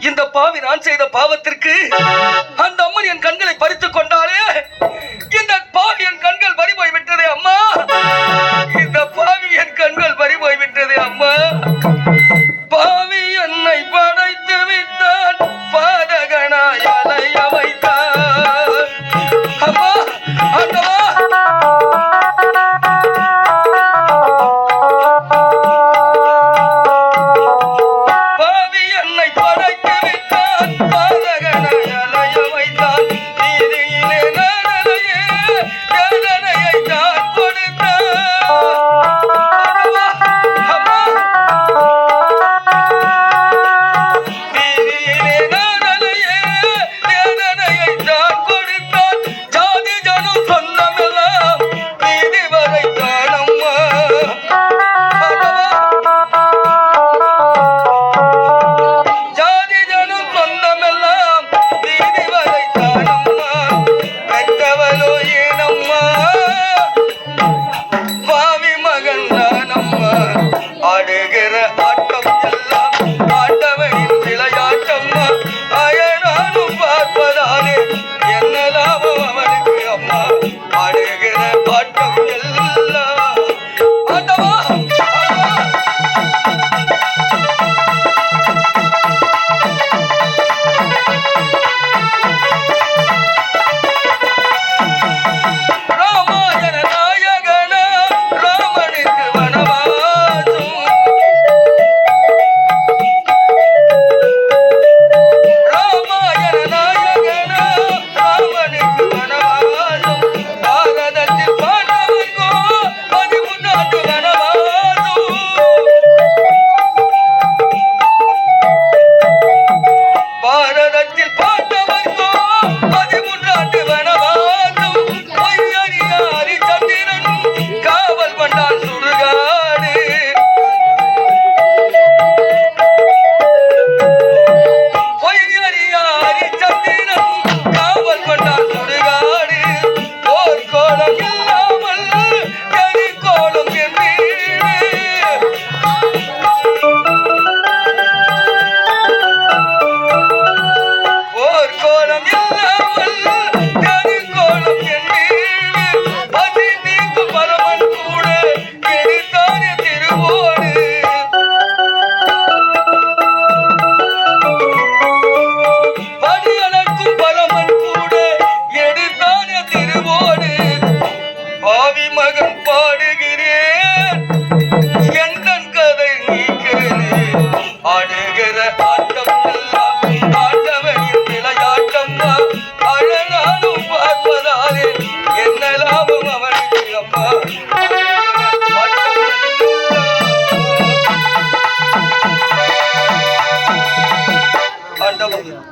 இந்த பாவி நான் செய்த பாவத்திற்கு அந்த அம்மன் என் கண்களை பறித்துக் கொண்டாலே இந்த பாவி என் கண்கள் பறி போய் அம்மா. இந்த பாவி என் கண்கள் பறி போய் விட்டதே அம்மா.